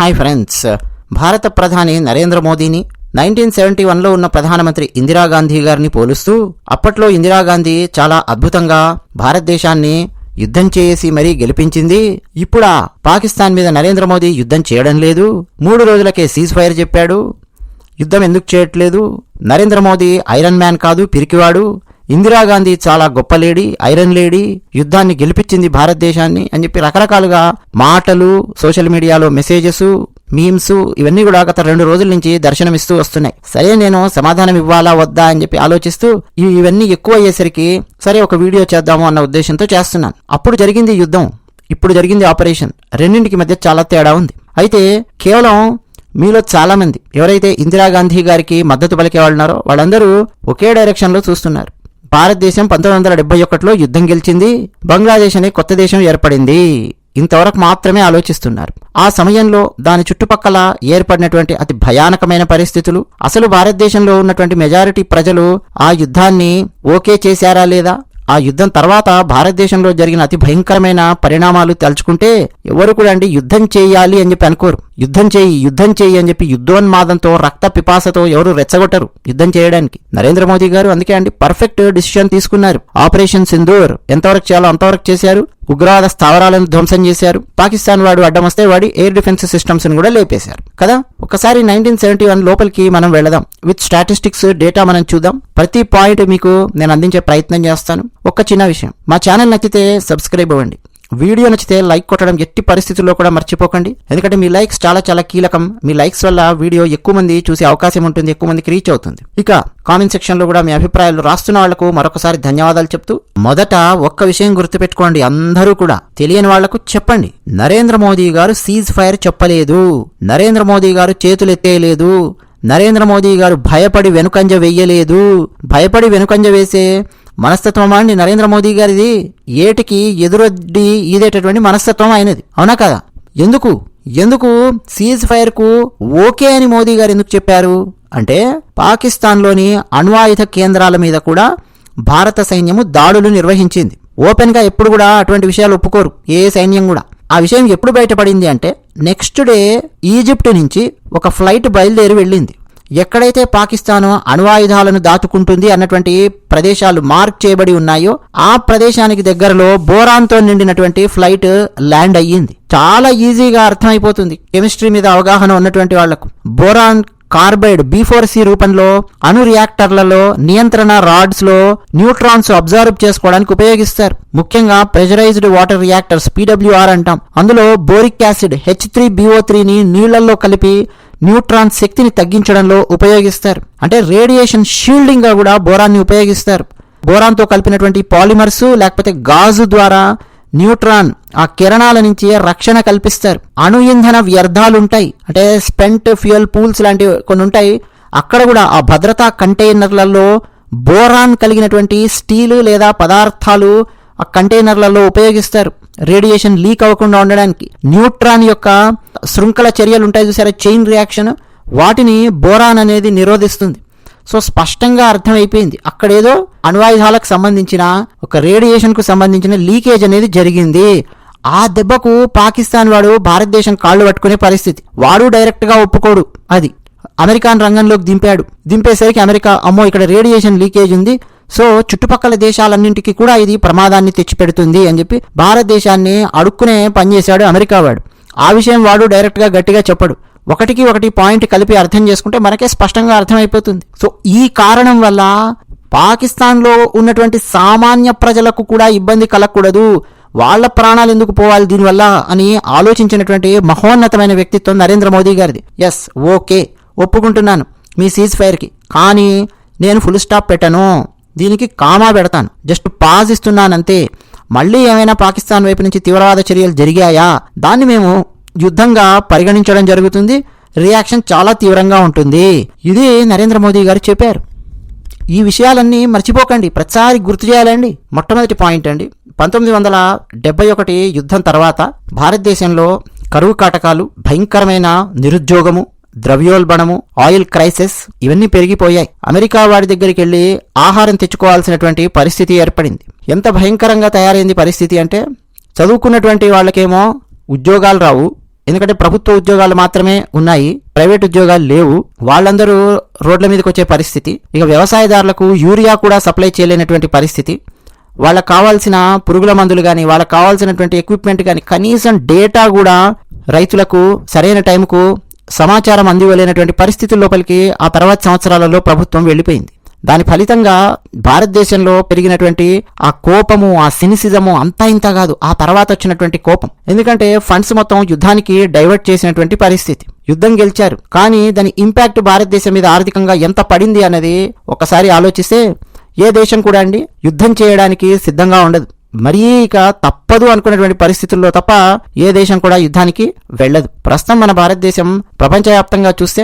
Hi friends. భారత ప్రధాని నరేంద్ర మోదీని నైన్టీన్ సెవెంటీ వన్లో ఉన్న ప్రధానమంత్రి ఇందిరాగాంధీ గారిని పోలుస్తూ అప్పట్లో ఇందిరాగాంధీ చాలా అద్భుతంగా భారతదేశాన్ని యుద్ధం చేసి మరీ గెలిపించింది. ఇప్పుడా పాకిస్తాన్ మీద నరేంద్ర మోదీ యుద్ధం చేయడం లేదు. మూడు రోజులకే సీజ్ ఫైర్ చెప్పాడు. యుద్ధం ఎందుకు చేయట్లేదు? నరేంద్ర మోదీ ఐరన్ మ్యాన్ కాదు పిరికివాడు. ఇందిరాగాంధీ చాలా గొప్ప లేడీ ఐరన్ లేడీ యుద్ధాన్ని గెలిపించింది భారతదేశాన్ని అని చెప్పి రకరకాలుగా మాటలు సోషల్ మీడియాలో మెసేజెస్ మీమ్స్ ఇవన్నీ కూడా గత రెండు రోజుల నుంచి దర్శనమిస్తూ వస్తున్నాయి. సరే నేను సమాధానం ఇవ్వాలా వద్దా అని చెప్పి ఆలోచిస్తూ ఇవన్నీ ఎక్కువ అయ్యేసరికి సరే ఒక వీడియో చేద్దాము అన్న ఉద్దేశంతో చేస్తున్నాను. అప్పుడు జరిగింది యుద్ధం. ఇప్పుడు జరిగింది ఆపరేషన్. రెండింటికి మధ్య చాలా తేడా ఉంది. అయితే కేవలం మీలో చాలా మంది ఎవరైతే ఇందిరాగాంధీ గారికి మద్దతు పలికే వాళ్ళు ఉన్నారో వాళ్ళందరూ ఒకే డైరెక్షన్లో చూస్తున్నారు. భారతదేశం పంతొమ్మిది వందల డెబ్బై ఒకటిలో యుద్ధం గెలిచింది. బంగ్లాదేశ్ అనే కొత్త దేశం ఏర్పడింది. ఇంతవరకు మాత్రమే ఆలోచిస్తున్నారు. ఆ సమయంలో దాని చుట్టుపక్కల ఏర్పడినటువంటి అతి భయానకమైన పరిస్థితులు అసలు భారతదేశంలో ఉన్నటువంటి మెజారిటీ ప్రజలు ఆ యుద్ధాన్ని ఓకే చేశారా లేదా? ఆ యుద్ధం తర్వాత భారతదేశంలో జరిగిన అతి భయంకరమైన పరిణామాలు తలుచుకుంటే ఎవరు కూడా అండి యుద్ధం చేయాలి అని చెప్పి అనుకోరు. యుద్ధం చేయి యుద్ధం చేయి అని చెప్పి యుద్ధోన్మాదంతో రక్త పిపాసతో ఎవరు రెచ్చగొట్టరు యుద్ధం చేయడానికి. నరేంద్ర మోదీ గారు అందుకే అండి పర్ఫెక్ట్ డిసిషన్ తీసుకున్నారు. ఆపరేషన్ సింధూర్ ఎంతవరకు చేయాలో అంతవరకు చేశారు. ఉగ్రవాద స్థావరాలను ధ్వంసం చేశారు. పాకిస్తాన్ వాడు అడ్డం వస్తే వాడి ఎయిర్ డిఫెన్స్ సిస్టమ్స్ని కూడా లేపేశారు. కదా? ఒకసారి నైన్టీన్ సెవెంటీ వన్ లోపలికి మనం వెళదాం. విత్ స్టాటిస్టిక్స్ డేటా మనం చూద్దాం. ప్రతి పాయింట్ మీకు నేను అందించే ప్రయత్నం చేస్తాను. ఒక చిన్న విషయం. మా ఛానల్ నచ్చితే సబ్స్క్రైబ్ అవ్వండి. వీడియో నచ్చితే లైక్ కొట్టడం ఎట్టి పరిస్థితుల్లో కూడా మర్చిపోకండి. ఎందుకంటే మీ లైక్స్ చాలా చాలా కీలకం. మీ లైక్స్ వల్ల వీడియో ఎక్కువ మంది చూసే అవకాశం ఉంటుంది ఎక్కువ మందికి రీచ్ అవుతుంది. ఇక కామెంట్ సెక్షన్లో కూడా మీ అభిప్రాయాలు రాస్తున్న వాళ్ళకు మరొకసారి ధన్యవాదాలు చెప్తూ మొదట ఒక్క విషయం గుర్తుపెట్టుకోండి అందరూ కూడా. తెలియని వాళ్ళకు చెప్పండి. నరేంద్ర మోదీ గారు సీజ్ ఫైర్ చెప్పలేదు. నరేంద్ర మోదీ గారు చేతులు ఎత్తేయలేదు నరేంద్ర మోదీ గారు భయపడి వెనుకంజ వెయ్యలేదు భయపడి వెనుకంజ వేసే మనస్తత్వం అండి నరేంద్ర మోదీ గారిది. ఏటికి ఎదురొడ్డి ఈదేటటువంటి మనస్తత్వం అయినది అవునా కదా? ఎందుకు? ఎందుకు సీజ్ ఫైర్కు ఓకే అని మోదీ గారు ఎందుకు చెప్పారు? అంటే పాకిస్తాన్లోని అణ్వాయుధ కేంద్రాల మీద కూడా భారత సైన్యము దాడులు నిర్వహించింది. ఓపెన్గా ఎప్పుడు కూడా అటువంటి విషయాలు ఒప్పుకోరు. ఏ సైన్యం కూడా. ఆ విషయం ఎప్పుడు బయటపడింది అంటే నెక్స్ట్ డే ఈజిప్ట్ నుంచి ఒక ఫ్లైట్ బయలుదేరి వెళ్ళింది. ఎక్కడైతే పాకిస్తాన్ అణ్వాయుధాలను దాచుకుంటుంది అన్నటువంటి ప్రదేశాలు మార్క్ చేయబడి ఉన్నాయో ఆ ప్రదేశానికి దగ్గరలో బోరాన్తో నిండినటువంటి ఫ్లైట్ ల్యాండ్ అయ్యింది. చాలా ఈజీగా అర్థమైపోతుంది. కెమిస్ట్రీ మీద అవగాహన ఉన్నటువంటి వాళ్ళకు. బోరాన్ కార్బైడ్ బీఫోర్ సి రూపంలో అణు రియాక్టర్లలో నియంత్రణ రాడ్స్లో న్యూట్రాన్స్ అబ్జర్వ్ చేసుకోవడానికి ఉపయోగిస్తారు. ముఖ్యంగా ప్రెజరైజ్డ్ వాటర్ రియాక్టర్స్ పీడబ్ల్యూఆర్ అంటాం. అందులో boric acid H three BO త్రీని నీళ్ళలో కలిపి న్యూట్రాన్ శక్తిని తగ్గించడంలో ఉపయోగిస్తారు. అంటే రేడియేషన్ షీల్డింగ్గా కూడా బోరాన్ని ఉపయోగిస్తారు. బోరాన్తో కలిపినటువంటి పాలిమర్స్ లేకపోతే గాజు ద్వారా న్యూట్రాన్ ఆ కిరణాల నుంచి రక్షణ కల్పిస్తారు. అణు ఇంధన వ్యర్థాలుంటాయి. అంటే స్పెంట్ ఫ్యూయల్ పూల్స్ లాంటివి కొన్ని ఉంటాయి అక్కడ కూడా ఆ భద్రతా కంటైనర్లలో బోరాన్ కలిగినటువంటి స్టీలు లేదా పదార్థాలు ఆ కంటైనర్లలో ఉపయోగిస్తారు. రేడియేషన్ లీక్ అవ్వకుండా ఉండడానికి. న్యూట్రాన్ యొక్క శృంఖల చర్యలు ఉంటాయి చూసారా? Chain reaction. వాటిని బోరాన్ అనేది నిరోధిస్తుంది. సో స్పష్టంగా అర్థమైపోయింది. అక్కడేదో అణ్వాయుధాలకు సంబంధించిన ఒక రేడియేషన్కు సంబంధించిన లీకేజ్ అనేది జరిగింది. ఆ దెబ్బకు పాకిస్తాన్ వాడు భారతదేశం కాళ్ళు పట్టుకునే పరిస్థితి. వాడు డైరెక్ట్గా ఒప్పుకోడు. అది అమెరికాన్ రంగంలోకి దింపాడు. దింపేసరికి అమెరికా అమ్మో ఇక్కడ రేడియేషన్ లీకేజ్ ఉంది. సో చుట్టుపక్కల దేశాలన్నింటికి కూడా ఇది ప్రమాదాన్ని తెచ్చిపెడుతుంది అని చెప్పి భారతదేశాన్ని అడుక్కునే పనిచేశాడు అమెరికా వాడు. ఆ విషయం వాడు డైరెక్ట్గా గట్టిగా చెప్పడు. ఒకటికి ఒకటి పాయింట్ కలిపి అర్థం చేసుకుంటే మనకే స్పష్టంగా అర్థమైపోతుంది. సో ఈ కారణం వల్ల పాకిస్తాన్లో ఉన్నటువంటి సామాన్య ప్రజలకు కూడా ఇబ్బంది కలగకూడదు. వాళ్ళ ప్రాణాలు ఎందుకు పోవాలి దీనివల్ల అని ఆలోచించినటువంటి మహోన్నతమైన వ్యక్తిత్వం నరేంద్ర మోదీ గారిది. ఎస్ ఓకే ఒప్పుకుంటున్నాను మీ సీజ్ ఫైర్కి కానీ నేను ఫుల్ స్టాప్ పెట్టను. దీనికి కామా పెడతాను. జస్ట్ పాజ్ ఇస్తున్నానంతే. మళ్ళీ ఏమైనా పాకిస్తాన్ వైపు నుంచి తీవ్రవాద చర్యలు జరిగాయా? దాన్ని మేము యుద్ధంగా పరిగణించడం జరుగుతుంది. రియాక్షన్ చాలా తీవ్రంగా ఉంటుంది. ఇది నరేంద్ర మోదీ గారు చెప్పారు. ఈ విషయాలన్నీ మర్చిపోకండి. ప్రతిసారి గుర్తు చేయాలండి. మొట్టమొదటి పాయింట్ అండి. పంతొమ్మిది వందల డెబ్బై ఒకటి యుద్ధం తర్వాత భారతదేశంలో కరువు కాటకాలు భయంకరమైన నిరుద్యోగము ద్రవ్యోల్బణము ఆయిల్ క్రైసిస్ ఇవన్నీ పెరిగిపోయాయి. అమెరికా వాడి దగ్గరికి వెళ్ళి ఆహారం తెచ్చుకోవాల్సినటువంటి పరిస్థితి ఏర్పడింది. ఎంత భయంకరంగా తయారైంది పరిస్థితి అంటే చదువుకున్నటువంటి వాళ్ళకేమో ఉద్యోగాలు రావు ఎందుకంటే ప్రభుత్వ ఉద్యోగాలు మాత్రమే ఉన్నాయి ప్రైవేట్ ఉద్యోగాలు లేవు. వాళ్ళందరూ రోడ్ల మీదకి వచ్చే పరిస్థితి. ఇక వ్యవసాయదారులకు యూరియా కూడా సప్లై చేయలేనటువంటి పరిస్థితి. వాళ్ళకి కావాల్సిన పురుగుల మందులు కానీ వాళ్ళకి కావాల్సినటువంటి ఎక్విప్మెంట్ కానీ కనీసం డేటా కూడా రైతులకు సరైన టైంకు సమాచారం అందివ్వలేనటువంటి పరిస్థితుల లోపలికి ఆ తర్వాత సంవత్సరాలలో ప్రభుత్వం వెళ్ళిపోయింది. దాని ఫలితంగా భారతదేశంలో పెరిగినటువంటి ఆ కోపము ఆ సినిసిజము అంతా ఇంత కాదు. ఆ తర్వాత వచ్చినటువంటి కోపం. ఎందుకంటే ఫండ్స్ మొత్తం యుద్ధానికి డైవర్ట్ చేసినటువంటి పరిస్థితి. యుద్ధం గెలిచారు. కానీ దాని ఇంపాక్ట్ భారతదేశం మీద ఆర్థికంగా ఎంత పడింది అన్నది ఒకసారి ఆలోచిస్తే ఏ దేశం కూడా అండి యుద్ధం చేయడానికి సిద్ధంగా ఉండదు. మరీ ఇక తప్పదు అనుకున్నటువంటి పరిస్థితుల్లో తప్ప ఏ దేశం కూడా యుద్ధానికి వెళ్ళదు. ప్రస్తుతం మన భారతదేశం ప్రపంచవ్యాప్తంగా చూస్తే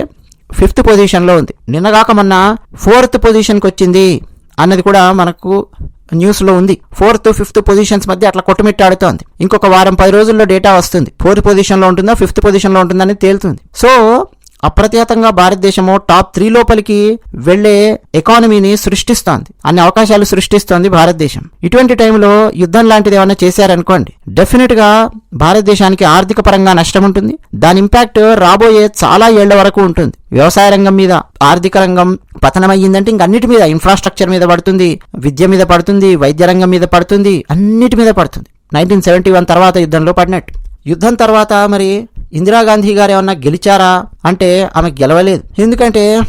ఫిఫ్త్ పొజిషన్లో ఉంది. నిన్నగాక మొన్న ఫోర్త్ పొజిషన్కి వచ్చింది అన్నది కూడా మనకు న్యూస్లో ఉంది. ఫోర్త్ ఫిఫ్త్ పొజిషన్స్ మధ్య అట్లా కొట్టుమిట్టాడుతోంది. ఇంకొక వారం పది రోజుల్లో డేటా వస్తుంది. ఫోర్త్ పొజిషన్లో ఉంటుందా ఫిఫ్త్ పొజిషన్లో ఉంటుందని తేలుతుంది. సో అప్రతిహతంగా భారతదేశము టాప్ త్రీ లోపలికి వెళ్ళే ఎకానమీని సృష్టిస్తోంది. అన్ని అవకాశాలు సృష్టిస్తోంది భారతదేశం. ఇటువంటి టైంలో యుద్ధం లాంటిది ఏమైనా చేశారనుకోండి డెఫినెట్గా భారతదేశానికి ఆర్థిక పరంగా నష్టం ఉంటుంది. దాని ఇంపాక్ట్ రాబోయే చాలా ఏళ్ళ వరకు ఉంటుంది. వ్యవసాయ రంగం మీద ఆర్థిక రంగం పతనమయ్యిందంటే ఇంక అన్నిటి మీద ఇన్ఫ్రాస్ట్రక్చర్ మీద పడుతుంది విద్య మీద పడుతుంది వైద్య రంగం మీద పడుతుంది అన్నిటి మీద పడుతుంది. నైన్టీన్ సెవెంటీ వన్ తర్వాత యుద్ధంలో పడినట్టు. యుద్ధం తర్వాత మరి ఇందిరాగాంధీ గారు ఏమన్నా గెలిచారా అంటే ఆమె గెలవలేదు. ఎందుకంటే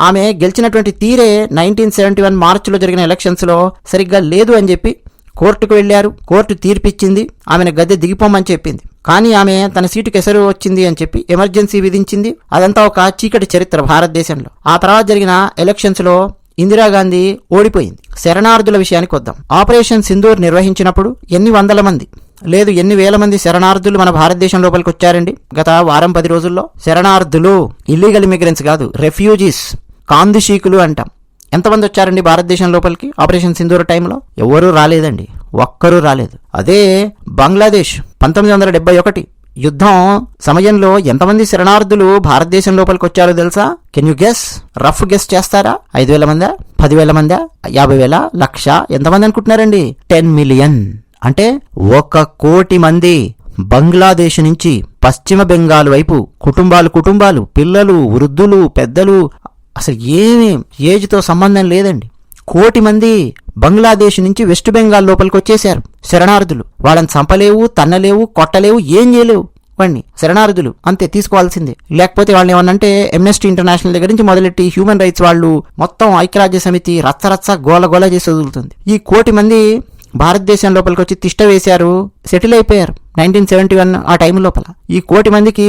ఆమె గెలిచినటువంటి తీరే నైన్టీన్ సెవెంటీ వన్ మార్చిలో జరిగిన ఎలక్షన్స్లో సరిగ్గా లేదు అని చెప్పి కోర్టుకు వెళ్ళారు. కోర్టు తీర్పిచ్చింది. ఆమెను గద్దె దిగిపోమని చెప్పింది. కానీ ఆమె తన సీటుకి ఎసరు వచ్చింది అని చెప్పి ఎమర్జెన్సీ విధించింది. అదంతా ఒక చీకటి చరిత్ర భారతదేశంలో. ఆ తర్వాత జరిగిన ఎలక్షన్స్లో ఇందిరాగాంధీ ఓడిపోయింది. శరణార్థుల విషయానికి వద్దాం. ఆపరేషన్ సింధూర్ నిర్వహించినప్పుడు ఎన్ని వందల మంది లేదు ఎన్ని వేల మంది శరణార్థులు మన భారతదేశం లోపలికి వచ్చారండి? గత వారం పది రోజుల్లో శరణార్థులు ఇల్లీగల్ ఇమిగ్రెంట్స్ కాదు రెఫ్యూజీస్ కాందిశీకులు అంటాం. ఎంతమంది వచ్చారండి భారతదేశం లోపలికి? ఆపరేషన్ సింధూర్ టైంలో? ఎవరూ రాలేదండి ఒక్కరూ రాలేదు. అదే బంగ్లాదేశ్ పంతొమ్మిది వందల డెబ్బై ఒకటి యుద్ధం సమయంలో ఎంతమంది శరణార్థులు భారతదేశం లోపలికి వచ్చారో తెలుసా? Can you guess rough guess చేస్తారా? ఐదు వేల మందా? పదివేల మందా? యాభై వేల? లక్ష? ఎంతమంది అనుకుంటున్నారండి? టెన్ మిలియన్ అంటే ఒక కోటి మంది బంగ్లాదేశ్ నుంచి పశ్చిమ బెంగాల్ వైపు కుటుంబాలు కుటుంబాలు పిల్లలు వృద్ధులు పెద్దలు అసలు ఏమి ఏజ్తో సంబంధం లేదండి. కోటి మంది బంగ్లాదేశ్ నుంచి వెస్ట్ బెంగాల్ లోపలికి వచ్చేశారు శరణార్థులు. వాళ్ళని చంపలేవు తన్నలేవు కొట్టలేవు ఏం చేయలేవు వాడిని శరణార్థులు అంతే తీసుకోవాల్సిందే. లేకపోతే వాళ్ళని ఏమన్నంటే ఎమ్నెస్టీ ఇంటర్నేషనల్ దగ్గర నుంచి మొదలెట్టి హ్యూమన్ రైట్స్ వాళ్ళు మొత్తం ఐక్యరాజ్య సమితి రచ్చ రచ్చ గోల గోల చేసి వదులుతుంది. ఈ కోటి మంది భారతదేశం లోపలికి వచ్చి తిష్ట వేశారు. సెటిల్ అయిపోయారు. నైన్టీన్ సెవెంటీ వన్ ఆ టైం లోపల. ఈ కోటి మందికి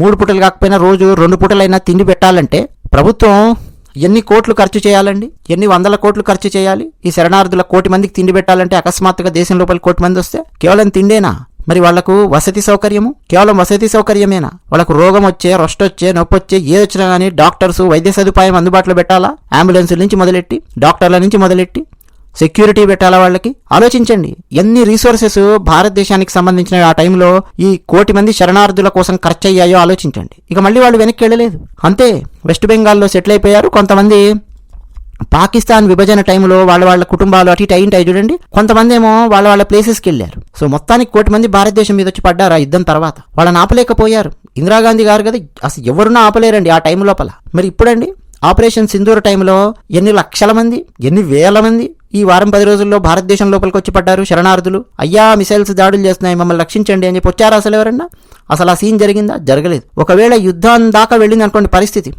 మూడు పూటలు కాకపోయినా రోజు రెండు పూటలైనా తిండి పెట్టాలంటే ప్రభుత్వం ఎన్ని కోట్లు ఖర్చు చేయాలండి? ఎన్ని వందల కోట్లు ఖర్చు చేయాలి? ఈ శరణార్థుల కోటి మందికి తిండి పెట్టాలంటే అకస్మాత్తుగా దేశం లోపల కోటి మంది వస్తే కేవలం తిండేనా? మరి వాళ్ళకు వసతి సౌకర్యము? కేవలం వసతి సౌకర్యమేనా? వాళ్ళకు రోగం వచ్చే రొస్ట్ వచ్చే నొప్పి వచ్చే ఏ వచ్చినా కానీ డాక్టర్స్ వైద్య సదుపాయం అందుబాటులో పెట్టాలా? అంబులెన్సుల నుంచి మొదలెట్టి డాక్టర్ల నుంచి మొదలెట్టి సెక్యూరిటీ పెట్టాలా వాళ్ళకి? ఆలోచించండి. ఎన్ని రీసోర్సెస్ భారతదేశానికి సంబంధించిన ఆ టైంలో ఈ కోటి మంది శరణార్థుల కోసం ఖర్చు అయ్యాయో ఆలోచించండి. ఇక మళ్ళీ వాళ్ళు వెనక్కి వెళ్ళలేదు. అంతే. వెస్ట్ బెంగాల్లో సెటిల్ అయిపోయారు. కొంతమంది పాకిస్తాన్ విభజన టైంలో వాళ్ళ వాళ్ళ కుటుంబాలు అటు ఇటు అయింటాయి చూడండి. కొంతమంది ఏమో వాళ్ళ వాళ్ళ ప్లేసెస్కి వెళ్ళారు. సో మొత్తానికి కోటి మంది భారతదేశం మీద వచ్చి పడ్డారు ఆ యుద్ధం తర్వాత. వాళ్ళని ఆపలేకపోయారు. ఇందిరాగాంధీ గారు కదా అసలు ఎవరున్నా ఆపలేరండి ఆ టైం లోపల. మరి ఇప్పుడండి ఆపరేషన్ సింధూర్ టైంలో ఎన్ని లక్షల మంది ఎన్ని వేల మంది ఈ వారం పది రోజుల్లో భారతదేశం లోపలికి వచ్చి పడ్డారు శరణార్థులు. అయ్యా మిసైల్స్ దాడులు చేస్తున్నాయి మమ్మల్ని రక్షించండి అని చెప్పి వచ్చారా అసలు ఎవరన్నా? అసలు ఆ సీన్ జరిగిందా? జరగలేదు. ఒకవేళ యుద్ధం దాకా వెళ్ళింది అనుకోండి పరిస్థితి.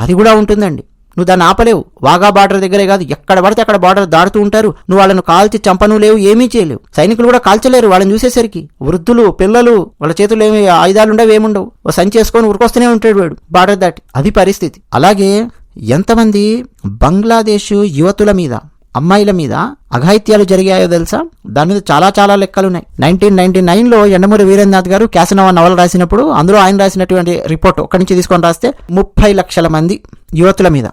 అది కూడా ఉంటుందండి. నువ్వు దాన్ని ఆపలేవు. వాగా బార్డర్ దగ్గరే కాదు ఎక్కడ పడితే అక్కడ బార్డర్ దాడుతూ ఉంటారు. నువ్వు వాళ్ళను కాల్చి చంపను లేవు ఏమీ చేయలేవు. సైనికులు కూడా కాల్చలేరు వాళ్ళని చూసేసరికి. వృద్ధులు పిల్లలు వాళ్ళ చేతుల్లో ఏమి ఆయుధాలు ఉండవు ఏముండవు. ఓ సంచి ఉరికొస్తూనే ఉంటాడు వాడు బార్డర్ దాటి. అది పరిస్థితి. అలాగే ఎంతమంది బంగ్లాదేశ్ యువతుల మీద అమ్మాయిల మీద అఘాయిత్యాలు జరిగాయో తెలుసా? దాని మీద చాలా చాలా లెక్కలు ఉన్నాయి నైన్టీన్ నైన్టీ నైన్లో ఎండమూరి వీరేంద్రనాథ్ గారు క్యాసనోవా నవల రాసినప్పుడు అందులో ఆయన రాసినటువంటి రిపోర్ట్ ఒక్కడి నుంచి తీసుకొని రాస్తే ముప్పై లక్షల మంది యువతుల మీద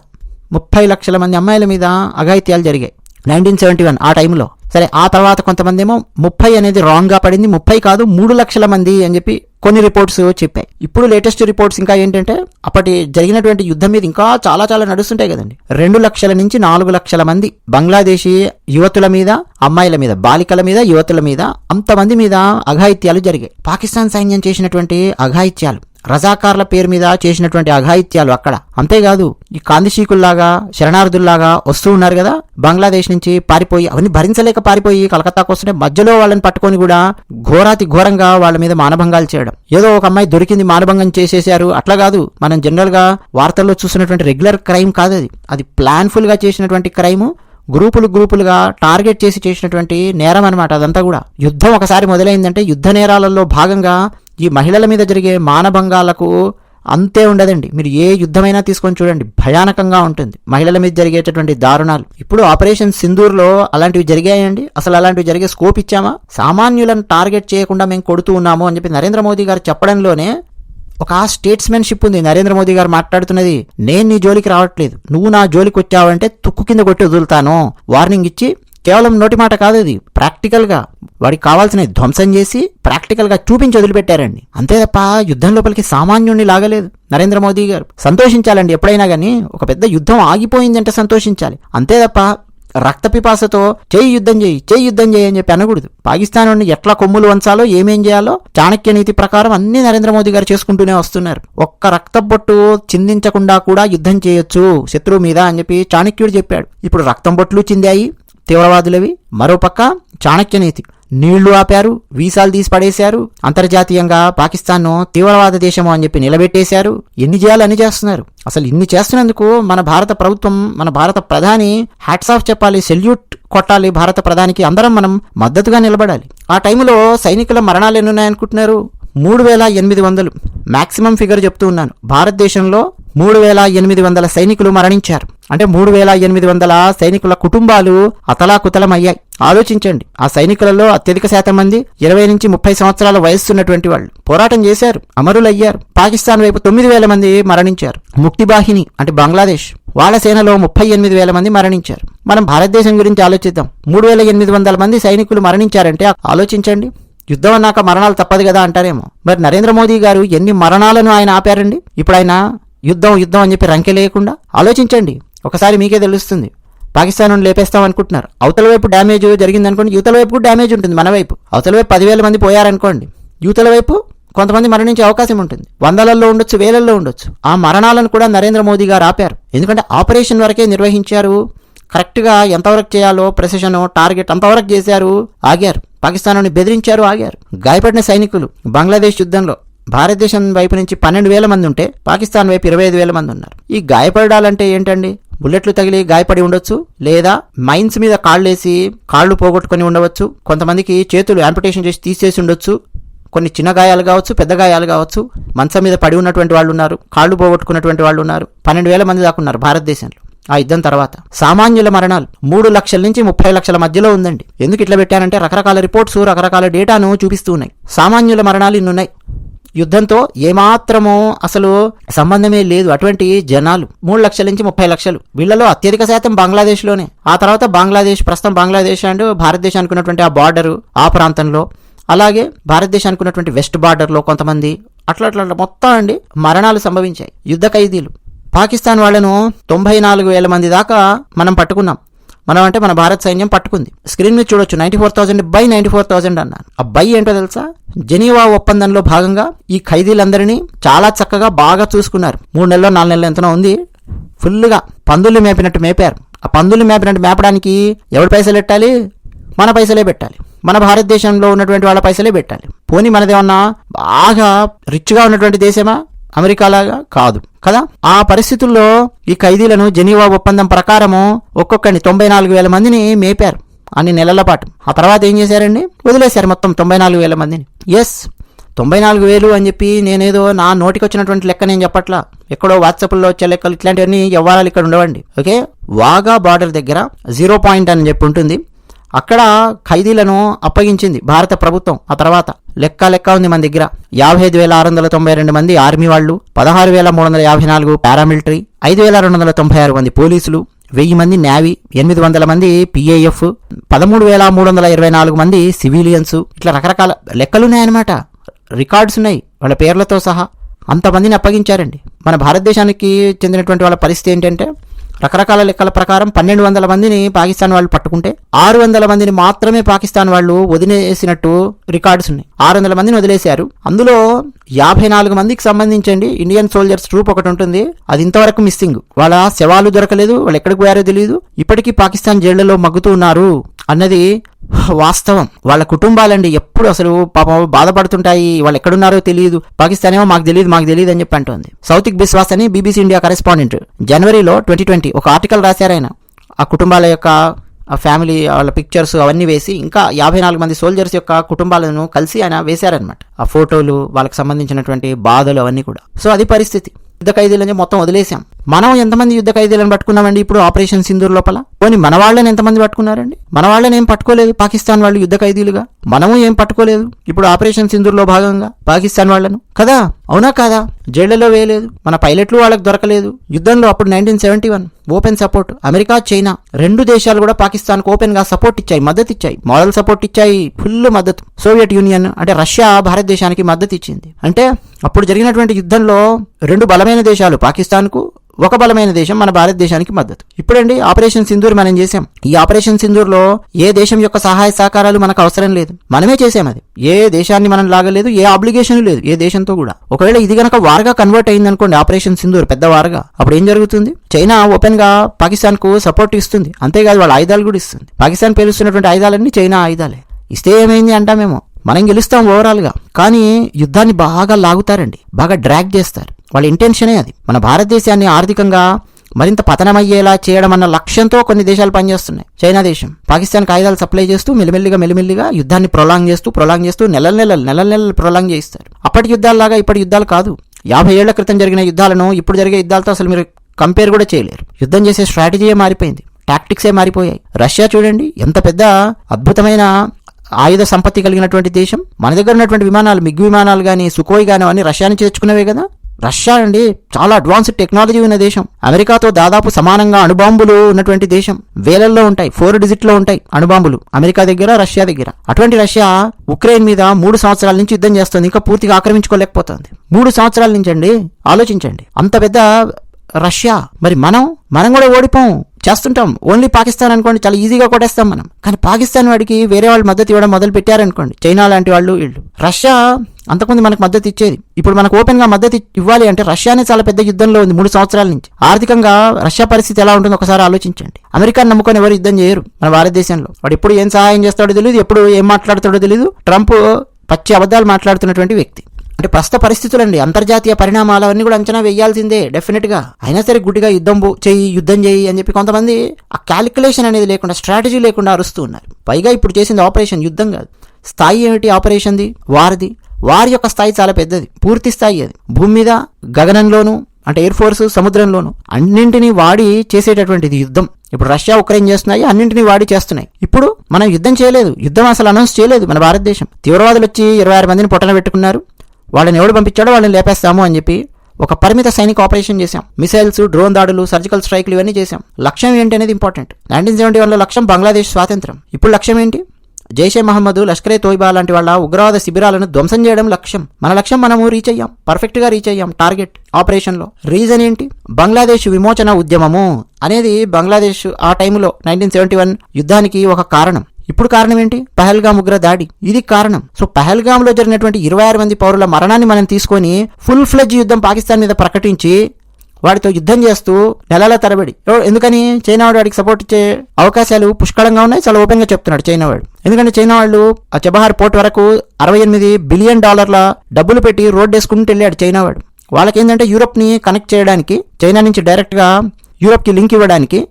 ముప్పై లక్షల మంది అమ్మాయిల మీద అఘాయిత్యాలు జరిగాయి. నైన్టీన్ సెవెంటీ వన్ ఆ టైంలో. సరే ఆ తర్వాత కొంతమంది ఏమో ముప్పై అనేది రాంగ్గా పడింది ముప్పై కాదు మూడు లక్షల మంది అని చెప్పి కొన్ని రిపోర్ట్స్ చెప్పాయి. ఇప్పుడు లేటెస్ట్ రిపోర్ట్స్ ఇంకా ఏంటంటే అప్పటి జరిగినటువంటి యుద్ధం మీద ఇంకా చాలా చాలా నడుస్తుంటాయి కదండి. రెండు లక్షల నుంచి నాలుగు లక్షల మంది బంగ్లాదేశీ యువతుల మీద అమ్మాయిల మీద బాలికల మీద యువతుల మీద అంతమంది మీద అఘాయిత్యాలు జరిగాయి. పాకిస్తాన్ సైన్యం చేసినటువంటి అఘాయిత్యాలు. రజాకార్ల పేరు మీద చేసినటువంటి అఘాయిత్యాలు అక్కడ. అంతేకాదు ఈ కాందిశీకుల్లాగా శరణార్థుల్లాగా వస్తూ ఉన్నారు కదా బంగ్లాదేశ్ నుంచి పారిపోయి అవన్నీ భరించలేక పారిపోయి కలకత్తాకు వస్తుంటే మధ్యలో వాళ్ళని పట్టుకొని కూడా ఘోరాతి ఘోరంగా వాళ్ళ మీద మానభంగాలు చేయడం. ఏదో ఒక అమ్మాయి దొరికింది మానభంగం చేసేసారు అట్లా కాదు మనం జనరల్గా వార్తల్లో చూసినటువంటి రెగ్యులర్ క్రైమ్ కాదు అది. అది ప్లాన్ఫుల్గా చేసినటువంటి క్రైమ్ గ్రూపులు గ్రూపులుగా టార్గెట్ చేసి చేసినటువంటి నేరం అనమాట అదంతా కూడా. యుద్ధం ఒకసారి మొదలైందంటే యుద్ధ నేరాలలో భాగంగా ఈ మహిళల మీద జరిగే మానభంగాలకు అంతే ఉండదండి. మీరు ఏ యుద్ధమైనా తీసుకొని చూడండి. భయానకంగా ఉంటుంది. మహిళల మీద జరిగేటటువంటి దారుణాలు. ఇప్పుడు ఆపరేషన్ సింధూర్లో అలాంటివి జరిగాయండి. అసలు అలాంటివి జరిగే స్కోప్ ఇచ్చామా? సామాన్యులను టార్గెట్ చేయకుండా మేము కొడుతూ ఉన్నాము అని చెప్పి నరేంద్ర మోదీ గారు చెప్పడంలోనే ఒక స్టేట్స్మెన్షిప్ ఉంది. నరేంద్ర మోదీ గారు మాట్లాడుతున్నది నేను నీ జోలికి రావట్లేదు. నువ్వు నా జోలికి వచ్చావంటే తుక్కు కింద కొట్టి వదులుతాను. వార్నింగ్ ఇచ్చి కేవలం నోటి మాట కాదు అది ప్రాక్టికల్గా వాడికి కావాల్సిన ధ్వంసం చేసి ప్రాక్టికల్గా చూపించి వదిలిపెట్టారండి. అంతే తప్ప యుద్ధం లోపలికి సామాన్యుణ్ణి లాగలేదు. నరేంద్ర మోదీ గారు. సంతోషించాలండి ఎప్పుడైనా కానీ ఒక పెద్ద యుద్ధం ఆగిపోయిందంటే సంతోషించాలి. అంతే తప్ప రక్త పిపాసతో చేయి యుద్ధం చేయి చేయి యుద్ధం చేయి అని చెప్పి అనకూడదు. పాకిస్తాన్ నుండి ఎట్లా కొమ్ములు వంచాలో ఏమేం చేయాలో చాణక్య నీతి ప్రకారం అన్ని నరేంద్ర మోదీ గారు చేసుకుంటూనే వస్తున్నారు. ఒక్క రక్త బొట్టు చిందించకుండా కూడా యుద్ధం చేయొచ్చు శత్రువు మీద అని చెప్పి చాణక్యుడు చెప్పాడు. ఇప్పుడు రక్తం బొట్లు చిందాయి తీవ్రవాదులవి. మరోపక్క చాణక్య నీతి. నీళ్ళు ఆపారు వీసాలు తీసి పడేశారు. అంతర్జాతీయంగా పాకిస్తాన్ను తీవ్రవాద దేశము అని చెప్పి నిలబెట్టేశారు. ఎన్ని చేయాలి అని చేస్తున్నారు. అసలు ఇన్ని చేస్తున్నందుకు మన భారత ప్రభుత్వం మన భారత ప్రధాని హ్యాట్స్ ఆఫ్ చెప్పాలి సెల్యూట్ కొట్టాలి భారత ప్రధానికి. అందరం మనం మద్దతుగా నిలబడాలి. ఆ టైంలో సైనికుల మరణాలు ఎన్ని ఉన్నాయనుకుంటున్నారు? మూడు వేల ఎనిమిది వందలు. మ్యాక్సిమం ఫిగర్ చెప్తూ ఉన్నాను. భారతదేశంలో మూడు వేల ఎనిమిది వందల సైనికులు మరణించారు. అంటే మూడు వేల ఎనిమిది వందల సైనికుల కుటుంబాలు అతలాకుతలం అయ్యాయి ఆలోచించండి ఆ సైనికులలో అత్యధిక శాతం మంది ఇరవై నుంచి ముప్పై సంవత్సరాల వయస్సున్నటువంటి వాళ్ళు. పోరాటం చేశారు అమరులయ్యారు. పాకిస్తాన్ వైపు తొమ్మిది వేల మంది మరణించారు. ముక్తిబాహిని అంటే బంగ్లాదేశ్ వాళ్ళ సేనలో ముప్పై ఎనిమిది వేల మంది మరణించారు. మనం భారతదేశం గురించి ఆలోచిద్దాం. మూడు వేల ఎనిమిది వందల మంది సైనికులు మరణించారంటే ఆలోచించండి. యుద్ధం అన్నాక మరణాలు తప్పదు కదా అంటారేమో. మరి నరేంద్ర మోదీ గారు ఎన్ని మరణాలను ఆయన ఆపారండి? ఇప్పుడు ఆయన యుద్ధం యుద్ధం అని చెప్పి రంకె లేకుండా ఆలోచించండి. ఒకసారి మీకే తెలుస్తుంది. పాకిస్తాన్ నుండి లేపేస్తాం అనుకుంటున్నారు. అవతల వైపు డ్యామేజ్ జరిగింది అనుకోండి యువతల వైపు డ్యామేజ్ ఉంటుంది మన వైపు. అవతల వైపు పదివేల మంది పోయారనుకోండి యువతల వైపు కొంతమంది మరణించే అవకాశం ఉంటుంది. వందలలో ఉండొచ్చు వేలల్లో ఉండొచ్చు. ఆ మరణాలను కూడా నరేంద్ర మోదీ గారు ఆపారు. ఎందుకంటే ఆపరేషన్ వరకే నిర్వహించారు. కరెక్ట్గా ఎంతవరకు చేయాలో ప్రెసిషన్ టార్గెట్ అంతవరకు చేశారు ఆగారు. పాకిస్తాన్ బెదిరించారు ఆగారు. గాయపడిన సైనికులు బంగ్లాదేశ్ యుద్ధంలో భారతదేశం వైపు నుంచి పన్నెండు వేల మంది ఉంటే పాకిస్తాన్ వైపు ఇరవై ఐదు వేల మంది ఉన్నారు. ఈ గాయపడాలంటే ఏంటండి? బుల్లెట్లు తగిలి గాయపడి ఉండొచ్చు లేదా మైన్స్ మీద కాళ్ళేసి కాళ్ళు పోగొట్టుకొని ఉండవచ్చు. కొంతమందికి చేతులు యాంపిటేషన్ చేసి తీసేసి ఉండొచ్చు. కొన్ని చిన్న గాయాలు కావచ్చు పెద్ద గాయాలు కావచ్చు. మంచం మీద పడి ఉన్నటువంటి వాళ్ళు ఉన్నారు కాళ్ళు పోగొట్టుకున్నటువంటి వాళ్ళు ఉన్నారు. పన్నెండు వేల మంది దాకా ఉన్నారు భారతదేశంలో. ఆ యుద్ధం తర్వాత సామాన్యుల మరణాలు మూడు లక్షల నుంచి ముప్పై లక్షల మధ్యలో ఉందండి. ఎందుకు ఇట్లా పెట్టానంటే రకరకాల రిపోర్ట్స్ రకరకాల డేటాను చూపిస్తూ ఉన్నాయి. సామాన్యుల మరణాలు ఇన్నున్నాయి. యుద్ధంతో ఏమాత్రము అసలు సంబంధమే లేదు. అటువంటి జనాలు మూడు లక్షల నుంచి ముప్పై లక్షలు. వీళ్ళలో అత్యధిక శాతం బంగ్లాదేశ్లోనే. ఆ తర్వాత బంగ్లాదేశ్ ప్రస్తుతం బంగ్లాదేశ్ అండ్ భారతదేశానికి ఉన్నటువంటి ఆ బార్డర్ ఆ ప్రాంతంలో. అలాగే భారతదేశానికి ఉన్నటువంటి వెస్ట్ బార్డర్లో కొంతమంది అట్లా అట్లా అట్లా మొత్తం అండి మరణాలు సంభవించాయి. యుద్ధ ఖైదీలు. పాకిస్తాన్ వాళ్ళను తొంభై నాలుగు వేల మంది దాకా మనం పట్టుకున్నాం. మనం అంటే మన భారత సైన్యం పట్టుకుంది. స్క్రీన్ మీద చూడొచ్చు ninety four thousand by ninety four thousand అన్నాను ఆ బై ఏంటో తెలుసా? జెనీవా ఒప్పందంలో భాగంగా ఈ ఖైదీలందరినీ చాలా చక్కగా బాగా చూసుకున్నారు. మూడు నెలలో నాలుగు నెలలు ఎంతనో ఉంది. ఫుల్గా పందులు మేపినట్టు మేపారు. ఆ పందులు మేపినట్టు మేపడానికి ఎవరి పైసలు పెట్టాలి? మన పైసలే పెట్టాలి. మన భారతదేశంలో ఉన్నటువంటి వాళ్ళ పైసలే పెట్టాలి. పోనీ మనదేమన్నా బాగా రిచ్గా ఉన్నటువంటి దేశమా? అమెరికాలాగా కాదు కదా? ఆ పరిస్థితుల్లో ఈ ఖైదీలను జెనీవా ఒప్పందం ప్రకారము ఒక్కొక్కరిని తొంభై నాలుగు వేల మందిని మేపారు అన్ని నెలల పాటు. ఆ తర్వాత ఏం చేశారండి? వదిలేశారు మొత్తం తొంభై నాలుగు వేల మందిని. ఎస్ తొంభై నాలుగు వేలు అని చెప్పి నేనేదో నా నోటికి వచ్చినటువంటి లెక్క నేను చెప్పట్లా. ఎక్కడో వాట్సాప్లో వచ్చే లెక్కలు ఇట్లాంటివన్నీ వ్యవహారాలు ఇక్కడ ఉండవండి. ఓకే? వాగా బార్డర్ దగ్గర జీరో పాయింట్ అని చెప్పి ఉంటుంది. అక్కడ ఖైదీలను అప్పగించింది భారత ప్రభుత్వం ఆ తర్వాత. లెక్క లెక్క ఉంది మన దగ్గర. యాభై ఐదు వేల ఆరు వందల తొంభై రెండు మంది ఆర్మీ వాళ్ళు పదహారు వేల మూడు వందల యాభై నాలుగు పారామిలిటరీ ఐదు వేల రెండు వందల తొంభై ఆరు మంది పోలీసులు వెయ్యి మంది నేవీ ఎనిమిది వందల మంది పిఏఎఫ్ పదమూడు వేల మూడు వందల ఇరవై నాలుగు మంది సివిలియన్స్. ఇట్లా రకరకాల లెక్కలున్నాయన్నమాట. రికార్డ్స్ ఉన్నాయి వాళ్ళ పేర్లతో సహా. అంతమందిని అప్పగించారండి. మన భారతదేశానికి చెందినటువంటి వాళ్ళ పరిస్థితి ఏంటంటే రకరకాల లెక్కల ప్రకారం పన్నెండు వందల మందిని పాకిస్తాన్ వాళ్ళు పట్టుకుంటే ఆరు వందల మందిని మాత్రమే పాకిస్తాన్ వాళ్ళు వదిలేసినట్టు రికార్డ్స్ ఉన్నాయి. ఆరు వందల మందిని వదిలేశారు. అందులో యాభై నాలుగు మందికి సంబంధించండి. ఇండియన్ సోల్జర్స్ ట్రూప్ ఒకటి ఉంటుంది. అది ఇంతవరకు మిస్సింగ్. వాళ్ళ శవాలు దొరకలేదు. వాళ్ళు ఎక్కడికి పోయారో తెలియదు ఇప్పటికీ పాకిస్తాన్ జైళ్ళలో మగ్గుతూ ఉన్నారు అన్నది వాస్తవం. వాళ్ళ కుటుంబాలండి ఎప్పుడు అసలు పాపం బాధపడుతుంటాయి. వాళ్ళు ఎక్కడున్నారో తెలియదు. పాకిస్తాన్ ఏమో మాకు తెలియదు మాకు తెలియదు అని చెప్పి అంటోంది. సౌతిక్ బిశ్వాస్ అని బీబీసీ ఇండియా కరెస్పాండెంట్. జనవరిలో ట్వంటీ ట్వంటీ ఒక ఆర్టికల్ రాశారాయన ఆ కుటుంబాల యొక్క ఆ ఫ్యామిలీ వాళ్ళ పిక్చర్స్ అవన్నీ వేసి ఇంకా యాభై నాలుగు మంది సోల్జర్స్ యొక్క కుటుంబాలను కలిసి ఆయన వేశారనమాట ఆ ఫోటోలు వాళ్ళకి సంబంధించినటువంటి బాధలు అవన్నీ కూడా. సో అది పరిస్థితి. యుద్ధ ఖైదీలని మొత్తం వదిలేసాం మనం ఎంతమంది యుద్ధ ఖైదీలను పట్టుకున్నామండి ఇప్పుడు ఆపరేషన్ సింధూర్ లోపల? పోనీ మన వాళ్ళని ఎంతమంది పట్టుకున్నారండి? మన వాళ్ళని ఏం పట్టుకోలేదు పాకిస్తాన్ వాళ్ళు యుద్ధ ఖైదీలుగా? మనము ఏం పట్టుకోలేదు ఇప్పుడు ఆపరేషన్ సింధూర్లో భాగంగా పాకిస్తాన్ వాళ్ళను? కదా? అవునా కాదా? జైళ్ళలో వేయలేదు. మన పైలట్లు వాళ్ళకి దొరకలేదు. యుద్ధంలో అప్పుడు nineteen seventy one open support. America China రెండు దేశాలు కూడా పాకిస్తాన్ ఓపెన్గా సపోర్ట్ ఇచ్చాయి మద్దతు ఇచ్చాయి. మోడల్ సపోర్ట్ ఇచ్చాయి ఫుల్ మద్దతు. సోవియట్ యూనియన్ అంటే రష్యా భారతదేశానికి మద్దతు ఇచ్చింది. అంటే అప్పుడు జరిగినటువంటి యుద్ధంలో రెండు బలమైన దేశాలు పాకిస్తాన్కు ఒక బలమైన దేశం మన భారతదేశానికి మద్దతు. ఇప్పుడండి ఆపరేషన్ సింధూర్ మనం చేసాం ఈ ఆపరేషన్ సింధూర్లో ఏ దేశం యొక్క సహాయ సహకారాలు మనకు అవసరం లేదు. మనమే చేసాం అది. ఏ దేశాన్ని మనం లాగలేదు ఏ అబ్లిగేషన్ లేదు ఏ దేశంతో కూడా. ఒకవేళ ఇది గనక వార్గా కన్వర్ట్ అయింది అనుకోండి ఆపరేషన్ సింధూర్ పెద్ద వార్గా అప్పుడు ఏం జరుగుతుంది? చైనా ఓపెన్గా పాకిస్తాన్కు సపోర్ట్ ఇస్తుంది. అంతేకాదు వాళ్ళ ఆయుధాలు కూడా ఇస్తుంది. పాకిస్తాన్ పేలుస్తున్నటువంటి ఆయుధాలన్నీ చైనా ఆయుధాలే. ఇస్తే ఏమైంది అంటామేమో? మనం గెలుస్తాం ఓవరాల్గా. కానీ యుద్ధాన్ని బాగా లాగుతారండి. బాగా డ్రాగ్ చేస్తారు. వాళ్ళ ఇంటెన్షనే అది. మన భారతదేశాన్ని ఆర్థికంగా మరింత పతనమయ్యేలా చేయడం అన్న లక్ష్యంతో కొన్ని దేశాలు పనిచేస్తున్నాయి. చైనా దేశం. పాకిస్తాన్ కాగితాలు సప్లై చేస్తూ మెల్లిమెల్లిగా మెల్లిమెల్లిగా యుద్ధాన్ని ప్రొలాంగ్ చేస్తూ ప్రొలాంగ్ చేస్తూ నెల నెలలు నెల నెలలు ప్రొలాంగ్ చేయిస్తారు. అప్పటి యుద్ధాలలాగా ఇప్పటి యుద్ధాలు కాదు. యాభై ఏళ్ళ క్రితం జరిగిన యుద్ధాలను ఇప్పుడు జరిగే యుద్ధాలతో అసలు మీరు కంపేర్ కూడా చేయలేరు. యుద్ధం చేసే స్ట్రాటజీయే మారిపోయింది. టాక్టిక్సే మారిపోయాయి. రష్యా చూడండి ఎంత పెద్ద అద్భుతమైన ఆయుధ సంపత్తి కలిగినటువంటి దేశం మన దగ్గర ఉన్నటువంటి విమానాలు మిగ్ విమానాలు కానీ సుఖోయ్ కానీ అన్ని రష్యా నుంచి తెచ్చుకున్నవే కదా? రష్యా అండి చాలా అడ్వాన్స్డ్ టెక్నాలజీ ఉన్న దేశం. అమెరికాతో దాదాపు సమానంగా అణుబాంబులు ఉన్నటువంటి దేశం. వేలల్లో ఉంటాయి ఫోర్ డిజిట్లో ఉంటాయి అణుబాంబులు. అమెరికా దగ్గర రష్యా దగ్గర. అటువంటి రష్యా ఉక్రెయిన్ మీద మూడు సంవత్సరాల నుంచి యుద్ధం చేస్తుంది ఇంకా పూర్తిగా ఆక్రమించుకోలేకపోతుంది. మూడు సంవత్సరాల నుంచి అండి ఆలోచించండి. అంత పెద్ద రష్యా. మరి మనం? మనం కూడా ఓడిపోం. చేస్తుంటాం. ఓన్లీ పాకిస్తాన్ అనుకోండి చాలా ఈజీగా కొట్టేస్తాం మనం. కానీ పాకిస్తాన్ వాడికి వేరే వాళ్ళు మద్దతు ఇవ్వడం మొదలు పెట్టారనుకోండి చైనా లాంటి వాళ్ళు వీళ్ళు. రష్యా అంతకుముందు మనకు మద్దతు ఇచ్చేది. ఇప్పుడు మనకు ఓపెన్గా మద్దతు ఇవ్వాలి అంటే రష్యానే చాలా పెద్ద యుద్ధంలో ఉంది మూడు సంవత్సరాల నుంచి. ఆర్థికంగా రష్యా పరిస్థితి ఎలా ఉంటుందో ఒకసారి ఆలోచించండి. అమెరికాను నమ్ముకొని ఎవరు యుద్ధం చేయరు మన భారతదేశంలో. వాడు ఎప్పుడు ఏం సహాయం చేస్తాడో తెలియదు ఎప్పుడు ఏం మాట్లాడతాడో తెలియదు ట్రంప్ పచ్చి అబద్ధాలు మాట్లాడుతున్నటువంటి వ్యక్తి. అంటే ప్రస్తుత పరిస్థితులండి అంతర్జాతీయ పరిణామాలు అవన్నీ కూడా అంచనా వేయాల్సిందే డెఫినెట్గా. అయినా సరే గుడ్డిగా యుద్ధం చేయి యుద్ధం చేయి అని చెప్పి కొంతమంది ఆ క్యాలిక్యులేషన్ అనేది లేకుండా స్ట్రాటజీ లేకుండా అరుస్తూ ఉన్నారు. పైగా ఇప్పుడు చేసింది ఆపరేషన్ యుద్ధం కాదు. స్థాయి ఏమిటి ఆపరేషన్ది వారిది. వారి యొక్క స్థాయి చాలా పెద్దది. పూర్తి స్థాయి అది. భూమి మీద గగనంలోను అంటే ఎయిర్ ఫోర్స్ సముద్రంలోను అన్నింటినీ వాడి చేసేటటువంటిది యుద్ధం. ఇప్పుడు రష్యా ఉక్రెయిన్ చేస్తున్నాయి అన్నింటినీ వాడి చేస్తున్నాయి. ఇప్పుడు మనం యుద్ధం చేయలేదు. యుద్ధం అసలు అనౌన్స్ చేయలేదు మన భారతదేశం. తీవ్రవాదులు వచ్చి ఇరవై ఆరు మందిని పొట్టన పెట్టుకున్నారు. వాళ్ళని ఎవడు పంపించాడో వాళ్ళని లేపేస్తాము అని చెప్పి ఒక పరిమిత సైనిక ఆపరేషన్ చేశాం. మిసైల్స్ డ్రోన్ దాడులు సర్జికల్ స్ట్రైక్లు ఇవన్నీ చేశాం. లక్ష్యం ఏంటి అనేది ఇంపార్టెంట్. నైన్టీన్ సెవెంటీ వన్లో లక్ష్యం బంగ్లాదేశ్ స్వాతంత్రం. ఇప్పుడు లక్ష్యం ఏంటి? జైషే మహమ్మద్ లష్కరే తోయిబా లాంటి వాళ్ళ ఉగ్రవాద శిబిరాలను ధ్వంసం చేయడం లక్ష్యం. మన లక్ష్యం మనము రీచ్ అయ్యాం. పర్ఫెక్ట్గా రీచ్ అయ్యాం టార్గెట్ ఆపరేషన్లో. రీజన్ ఏంటి? బంగ్లాదేశ్ విమోచన ఉద్యమము అనేది బంగ్లాదేశ్ ఆ టైంలో నైన్టీన్ సెవెంటీ వన్ యుద్ధానికి ఒక కారణం. ఇప్పుడు కారణం ఏంటి? పహల్గామ్ ఉగ్ర దాడి. ఇది కారణం. సో పహల్గామ్లో జరిగినటువంటి ఇరవై ఆరు మంది పౌరుల మరణాన్ని మనం తీసుకొని ఫుల్ ఫ్లెజ్ యుద్ధం పాకిస్తాన్ మీద ప్రకటించి వాడితో యుద్ధం చేస్తూ నెలల తరబడి. ఎందుకని? చైనా వాడు వాడికి సపోర్ట్ ఇచ్చే అవకాశాలు పుష్కలంగా ఉన్నాయి. చాలా ఓపెన్గా చెప్తున్నాడు చైనా వాడు. ఎందుకంటే చైనా వాళ్ళు ఆ చబహార్ పోర్ట్ వరకు అరవై ఎనిమిది బిలియన్ డాలర్ల డబ్బులు పెట్టి రోడ్ వేసుకుంటూ వెళ్ళాడు చైనా వాడు. వాళ్ళకి ఏంటంటే యూరోప్ని కనెక్ట్ చేయడానికి చైనా నుంచి డైరెక్ట్గా కి లింక్ ఇవ్వడానికి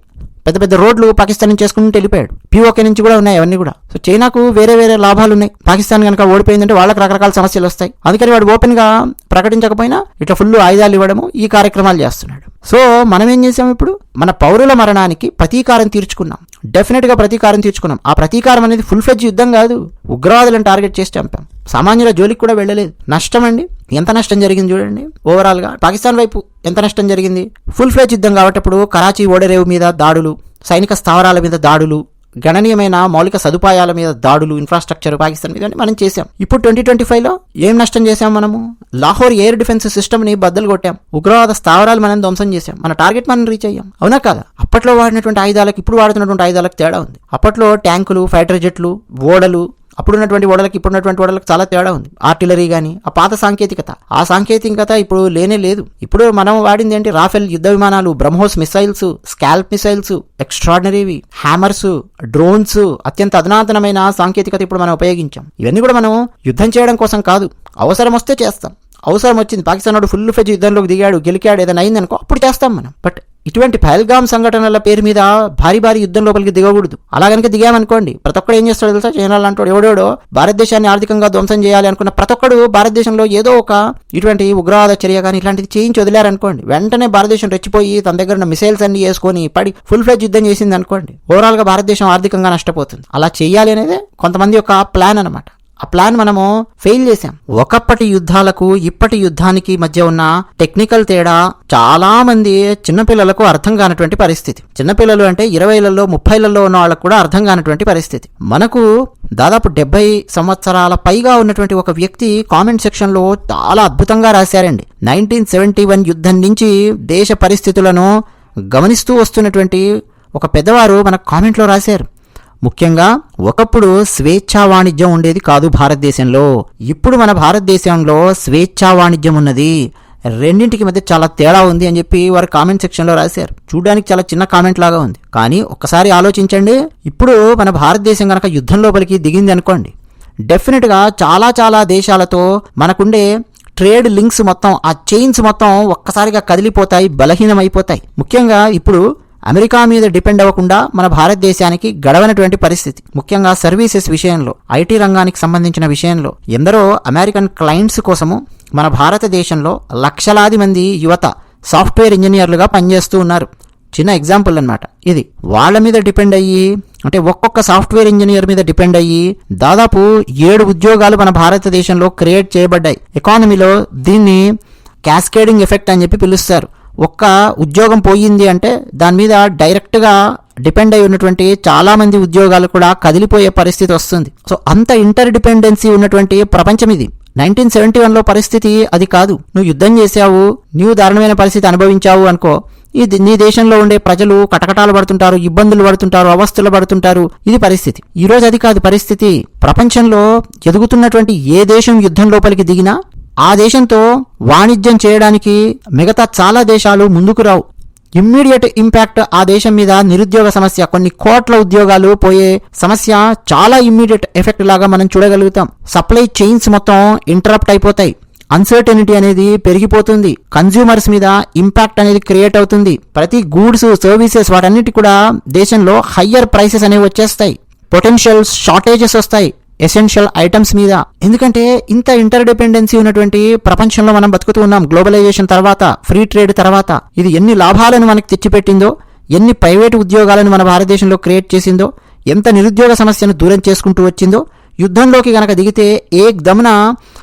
పెద్ద పెద్ద రోడ్లు పాకిస్తాన్ నుంచి చేసుకుంటూ వెళ్ళిపోయాడు. పీఓకే నుంచి కూడా ఉన్నాయి అవన్నీ కూడా. సో చైనాకు వేరే వేరే లాభాలు ఉన్నాయి పాకిస్తాన్ కనుక ఓడిపోయిందంటే వాళ్ళకి రకరకాల సమస్యలు వస్తాయి. అందుకని వాడు ఓపెన్గా ప్రకటించకపోయినా ఇట్లా ఫుల్ ఆయుధాలు ఇవ్వడము ఈ కార్యక్రమాలు చేస్తున్నాడు. సో మనం ఏం చేసాం ఇప్పుడు? మన పౌరుల మరణానికి ప్రతీకారం తీర్చుకున్నాం. డెఫినెట్గా ప్రతీకారం తీర్చుకున్నాం. ఆ ప్రతీకారం అనేది ఫుల్ ఫ్లెడ్జ్ యుద్ధం కాదు. ఉగ్రవాదులను టార్గెట్ చేసి చంపాం. సామాన్యుల జోలికి కూడా వెళ్ళలేదు. నష్టం అండి. ఎంత నష్టం జరిగింది చూడండి. ఓవరాల్గా పాకిస్తాన్ వైపు ఎంత నష్టం జరిగింది? ఫుల్ ఫ్లెడ్జ్ యుద్ధం కాబట్టి అప్పుడు కరాచీ ఓడరేవు మీద దాడులు సైనిక స్థావరాల మీద దాడులు గణనీయమైన మౌలిక సదుపాయాల మీద దాడులు ఇన్ఫ్రాస్ట్రక్చర్ పాకిస్తాన్ మీద మనం చేశాం. ఇప్పుడు ట్వంటీ ట్వంటీ ఫైవ్లో ఏం నష్టం చేశాం మనము? లాహోర్ ఎయిర్ డిఫెన్స్ సిస్టమ్ని బద్దలు కొట్టాం. ఉగ్రవాద స్థావరాలు మనం ధ్వంసం చేశాం. మన టార్గెట్ మనం రీచ్ అయ్యాం. అవునా కాదా? అప్పట్లో వాడినటువంటి ఆయుధాలకు ఇప్పుడు వాడుతున్నటువంటి ఆయుధాలకు తేడా ఉంది. అప్పట్లో ట్యాంకులు ఫైటర్ జెట్లు ఓడలు అప్పుడున్నటువంటి ఓడలకి ఇప్పుడున్నటువంటి ఓడలకు చాలా తేడా ఉంది. ఆర్టిలరీ కానీ ఆ పాత సాంకేతికత. ఆ సాంకేతికత ఇప్పుడు లేనే లేదు. ఇప్పుడు మనం వాడింది ఏంటి? రాఫెల్ యుద్ధ విమానాలు బ్రహ్మోస్ మిసైల్స్ స్కాల్ప్ మిసైల్స్ ఎక్స్ట్రాడినరీవి హ్యామర్స్ డ్రోన్స్ అత్యంత అధునాతనమైన సాంకేతికత ఇప్పుడు మనం ఉపయోగించాం. ఇవన్నీ కూడా మనం యుద్ధం చేయడం కోసం కాదు అవసరం వస్తే చేస్తాం. అవసరం వచ్చింది. పాకిస్తాన్ వాడు ఫుల్ ఫెజ్ యుద్ధంలోకి దిగాడు గెలికాడు ఏదైనా అయిందనుకో అప్పుడు చేస్తాం మనం. బట్ ఇటువంటి పహల్గామ్ సంఘటనల పేరు మీద భారీ భారీ యుద్ధం లోపలికి దిగకూడదు. అలా కనుక దిగామనుకోండి ప్రతి ఒక్కడు ఏం చేస్తాడో తెలుసా? చైనా అంటాడు ఎవడెవడో భారతదేశాన్ని ఆర్థికంగా ధ్వంసం చేయాలి అనుకున్న ప్రతి ఒక్కడు భారతదేశంలో ఏదో ఒక ఇటువంటి ఉగ్రవాద చర్య కానీ ఇలాంటిది చేయించి వదిలేరనుకోండి. వెంటనే భారతదేశం రెచ్చిపోయి తన దగ్గర ఉన్న మిసైల్స్ అన్ని వేసుకొని పడి ఫుల్ ఫ్లెజ్ యుద్ధం చేసింది అనుకోండి ఓవరాల్గా భారతదేశం ఆర్థికంగా నష్టపోతుంది. అలా చేయాలి అనేది కొంతమంది యొక్క ప్లాన్ అనమాట ఆ ప్లాన్ మనము ఫెయిల్ చేశాం. ఒకప్పటి యుద్ధాలకు ఇప్పటి యుద్ధానికి మధ్య ఉన్న టెక్నికల్ తేడా చాలా మంది చిన్నపిల్లలకు అర్థం కానటువంటి పరిస్థితి. చిన్నపిల్లలు అంటే ఇరవైలలో ముప్పైలలో ఉన్న వాళ్ళకు కూడా అర్థం కానటువంటి పరిస్థితి. మనకు దాదాపు డెబ్బై సంవత్సరాల పైగా ఉన్నటువంటి ఒక వ్యక్తి కామెంట్ సెక్షన్లో చాలా అద్భుతంగా రాశారండి. నైన్టీన్ సెవెంటీ వన్ యుద్ధం నుంచి దేశ పరిస్థితులను గమనిస్తూ వస్తున్నటువంటి ఒక పెద్దవారు మన కామెంట్లో రాశారు. ముఖ్యంగా ఒకప్పుడు స్వేచ్ఛా వాణిజ్యం ఉండేది కాదు భారతదేశంలో. ఇప్పుడు మన భారతదేశంలో స్వేచ్ఛా వాణిజ్యం ఉన్నది. రెండింటికి మధ్య చాలా తేడా ఉంది అని చెప్పి వారు కామెంట్ సెక్షన్లో రాశారు. చూడడానికి చాలా చిన్న కామెంట్ లాగా ఉంది. కానీ ఒక్కసారి ఆలోచించండి ఇప్పుడు మన భారతదేశం కనుక యుద్ధం లోపలికి దిగింది అనుకోండి డెఫినెట్గా చాలా చాలా దేశాలతో మనకుండే ట్రేడ్ లింక్స్ మొత్తం ఆ చైన్స్ మొత్తం ఒక్కసారిగా కదిలిపోతాయి బలహీనమైపోతాయి. ముఖ్యంగా ఇప్పుడు అమెరికా మీద డిపెండ్ అవ్వకుండా మన భారతదేశానికి గడవనటువంటి పరిస్థితి. ముఖ్యంగా సర్వీసెస్ విషయంలో ఐటీ రంగానికి సంబంధించిన విషయంలో ఎందరో అమెరికన్ క్లయింట్స్ కోసము మన భారతదేశంలో లక్షలాది మంది యువత సాఫ్ట్వేర్ ఇంజనీర్లుగా పనిచేస్తూ ఉన్నారు. చిన్న ఎగ్జాంపుల్ అన్నమాట. ఇది వాళ్ళ మీద డిపెండ్ అయ్యి అంటే ఒక్కొక్క సాఫ్ట్వేర్ ఇంజనీర్ మీద డిపెండ్ అయ్యి దాదాపు ఏడు ఉద్యోగాలు మన భారతదేశంలో క్రియేట్ చేయబడ్డాయి. ఎకానమీలో దీన్ని క్యాస్కేడింగ్ ఎఫెక్ట్ అని చెప్పి పిలుస్తారు. ఒక్క ఉద్యోగం పోయింది అంటే దాని మీద డైరెక్ట్గా డిపెండ్ అయి ఉన్నటువంటి చాలామంది ఉద్యోగాలు కూడా కదిలిపోయే పరిస్థితి వస్తుంది. సో అంత ఇంటర్ డిపెండెన్సీ ఉన్నటువంటి ప్రపంచం ఇది. నైన్టీన్ సెవెంటీ వన్లో పరిస్థితి అది కాదు. నువ్వు యుద్ధం చేశావు నీవు దారుణమైన పరిస్థితి అనుభవించావు అనుకో. ఇది నీ దేశంలో ఉండే ప్రజలు కటకటాలు పడుతుంటారు ఇబ్బందులు పడుతుంటారు అవస్థలు పడుతుంటారు. ఇది పరిస్థితి. ఈ రోజు అది కాదు పరిస్థితి. ప్రపంచంలో ఎదుగుతున్నటువంటి ఏ దేశం యుద్ధం లోపలికి దిగినా ఆ దేశంతో వాణిజ్యం చేయడానికి మిగతా చాలా దేశాలు ముందుకు రావు. ఇమ్మీడియట్ ఇంపాక్ట్ ఆ దేశం మీద నిరుద్యోగ సమస్య కొన్ని కోట్ల ఉద్యోగాలు పోయే సమస్య చాలా ఇమ్మీడియట్ ఎఫెక్ట్ లాగా మనం చూడగలుగుతాం. సప్లై చైన్స్ మొత్తం ఇంటరప్ట్ అయిపోతాయి. అన్సర్టనిటీ అనేది పెరిగిపోతుంది. కన్జ్యూమర్స్ మీద ఇంపాక్ట్ అనేది క్రియేట్ అవుతుంది. ప్రతి గూడ్స్ సర్వీసెస్ వాటన్నిటి కూడా దేశంలో హయ్యర్ ప్రైసెస్ అనేవి వచ్చేస్తాయి. పొటెన్షియల్ షార్టేజెస్ వస్తాయి. ఎసెన్షియల్ ఐటమ్స్ మీద. ఎందుకంటే ఇంత ఇంటర్ డిపెండెన్సీ ఉన్నటువంటి ప్రపంచంలో మనం బతుకుతూ ఉన్నాం. గ్లోబలైజేషన్ తర్వాత ఫ్రీ ట్రేడ్ తర్వాత ఇది ఎన్ని లాభాలను మనకి తెచ్చిపెట్టిందో ఎన్ని ప్రైవేటు ఉద్యోగాలను మన భారతదేశంలో క్రియేట్ చేసిందో ఎంత నిరుద్యోగ సమస్యను దూరం చేసుకుంటూ వచ్చిందో యుద్ధంలోకి గనక దిగితే ఏ దమున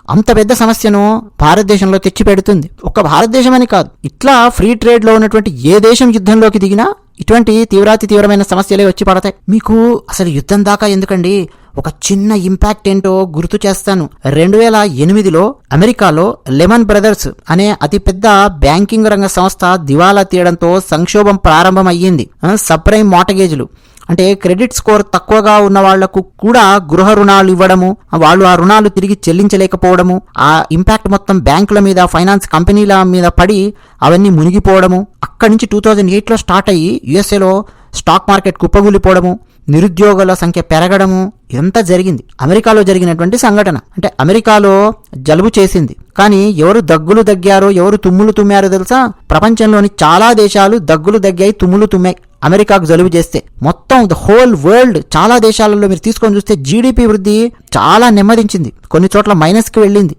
అంత పెద్ద సమస్యను భారతదేశంలో తెచ్చిపెడుతుంది. ఒక్క భారతదేశం అని కాదు. ఇట్లా ఫ్రీ ట్రేడ్లో ఉన్నటువంటి ఏ దేశం యుద్ధంలోకి దిగినా ఇటువంటి తీవ్రాతి తీవ్రమైన సమస్యలే వచ్చి పడతాయి. మీకు అసలు యుద్ధం దాకా ఎందుకండి? ఒక చిన్న ఇంపాక్ట్ ఏంటో గుర్తు చేస్తాను. రెండు వేల ఎనిమిదిలో అమెరికాలో లెమన్ బ్రదర్స్ అనే అతిపెద్ద బ్యాంకింగ్ రంగ సంస్థ దివాలా తీయడంతో సంక్షోభం ప్రారంభమయ్యింది. సప్రైమ్ మోటగేజ్లు అంటే క్రెడిట్ స్కోర్ తక్కువగా ఉన్న వాళ్ళకు కూడా గృహ రుణాలు ఇవ్వడము వాళ్ళు ఆ రుణాలు తిరిగి చెల్లించలేకపోవడము ఆ ఇంపాక్ట్ మొత్తం బ్యాంకుల మీద ఫైనాన్స్ కంపెనీల మీద పడి అవన్నీ మునిగిపోవడము అక్కడి నుంచి టూ థౌజండ్ ఎయిట్లో స్టార్ట్ అయ్యి యుఎస్ఏలో స్టాక్ మార్కెట్ కుప్పగూలిపోవడము నిరుద్యోగుల సంఖ్య పెరగడము ఎంత జరిగింది? అమెరికాలో జరిగినటువంటి సంఘటన. అంటే అమెరికాలో జలుబు చేసింది. కానీ ఎవరు దగ్గులు దగ్గారో ఎవరు తుమ్ములు తుమ్మారో తెలుసా? ప్రపంచంలోని చాలా దేశాలు దగ్గులు దగ్గాయి తుమ్ములు తుమ్మాయి అమెరికాకు జలుబు చేస్తే మొత్తం ద హోల్ వరల్డ్ చాలా దేశాలలో మీరు తీసుకొని చూస్తే జీడిపి వృద్ధి చాలా నెమ్మదించింది. కొన్ని చోట్ల మైనస్కి వెళ్ళింది.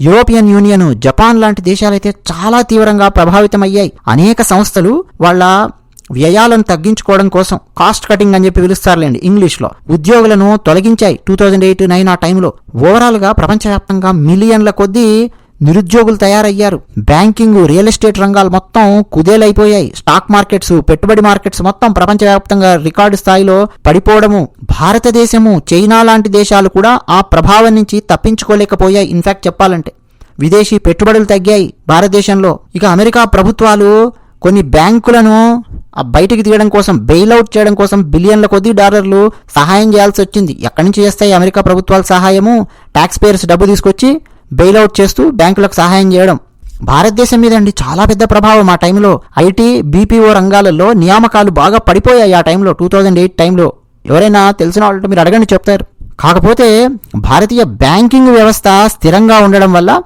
యూరోపియన్ యూనియన్ జపాన్ లాంటి దేశాలైతే చాలా తీవ్రంగా ప్రభావితమయ్యాయి. అనేక సంస్థలు వాళ్ళ వ్యయాలను తగ్గించుకోవడం కోసం కాస్ట్ కటింగ్ అని చెప్పి పిలుస్తారులేండి ఇంగ్లీష్లో. ఉద్యోగులను తొలగించాయి. టూ థౌజండ్ ఎయిట్ నైన్ ఆ టైంలో. ఓవరాల్గా ప్రపంచవ్యాప్తంగా మిలియన్ల కొద్దీ నిరుద్యోగులు తయారయ్యారు. బ్యాంకింగ్ రియల్ ఎస్టేట్ రంగాలు మొత్తం కుదేలైపోయాయి. స్టాక్ మార్కెట్స్ పెట్టుబడి మార్కెట్స్ మొత్తం ప్రపంచవ్యాప్తంగా రికార్డు స్థాయిలో పడిపోవడము భారతదేశము చైనా లాంటి దేశాలు కూడా ఆ ప్రభావం నుంచి తప్పించుకోలేకపోయాయి. ఇన్ఫాక్ట్ చెప్పాలంటే విదేశీ పెట్టుబడులు తగ్గాయి భారతదేశంలో. ఇక అమెరికా ప్రభుత్వాలు కొన్ని బ్యాంకులను ఆ బయటికి తీయడం కోసం బెయిల్అవుట్ చేయడం కోసం బిలియన్ల కొద్దీ డాలర్లు సహాయం చేయాల్సి వచ్చింది. ఎక్కడి నుంచి చేస్తాయి అమెరికా ప్రభుత్వాల సహాయము? ట్యాక్స్ పేయర్స్ డబ్బు తీసుకొచ్చి బెయిల్అవుట్ చేస్తూ బ్యాంకులకు సహాయం చేయడం. భారతదేశం మీద అండి చాలా పెద్ద ప్రభావం ఆ టైంలో. ఐటీ బీపీఓ రంగాలలో నియామకాలు బాగా పడిపోయాయి ఆ టైంలో టూ థౌజండ్ ఎయిట్ టైంలో. ఎవరైనా తెలిసిన వాళ్ళు మీరు అడగండి చెప్తారు. కాకపోతే భారతీయ బ్యాంకింగ్ వ్యవస్థ స్థిరంగా ఉండడం వల్ల